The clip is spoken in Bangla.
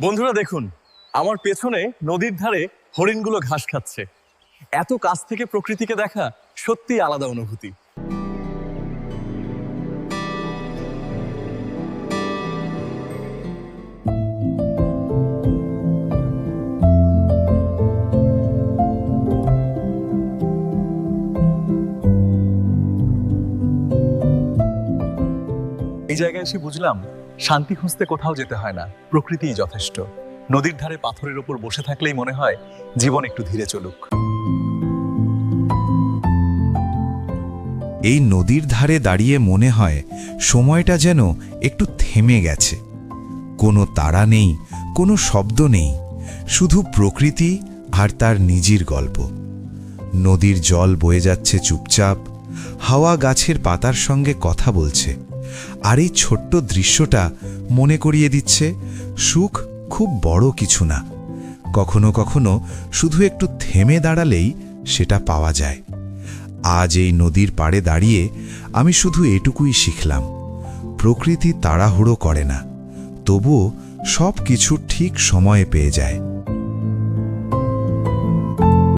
বন্ধুরা দেখুন, আমার পেছনে নদীর ধারে হরিণগুলো ঘাস খাচ্ছে। এত কাছ থেকে প্রকৃতিকে দেখা সত্যি আলাদা অনুভূতি। এই জায়গায় এসে বুঝলাম শান্তি খুঁজতে কোথাও যেতে হয় না, প্রকৃতিই যথেষ্ট। নদীর ধারে পাথরের ওপর বসে থাকলেই মনে হয় জীবন একটু ধীরে চলুক। এই নদীর ধারে দাঁড়িয়ে মনে হয় সময়টা যেন একটু থেমে গেছে। কোনো তাড়া নেই, কোনো শব্দ নেই, শুধু প্রকৃতি আর তার নিজের গল্প। নদীর জল বয়ে যাচ্ছে চুপচাপ, হাওয়া গাছের পাতার সঙ্গে কথা বলছে। আর এই ছোট্ট দৃশ্যটা মনে করিয়ে দিচ্ছে, সুখ খুব বড় কিছু না। কখনো কখনো শুধু একটু থেমে দাঁড়ালেই সেটা পাওয়া যায়। আজ এই নদীর পাড়ে দাঁড়িয়ে আমি শুধু এটুকুই শিখলাম, প্রকৃতি তাড়াহুড়ো করে না, তবুও সব কিছু ঠিক সময়ে পেয়ে যায়।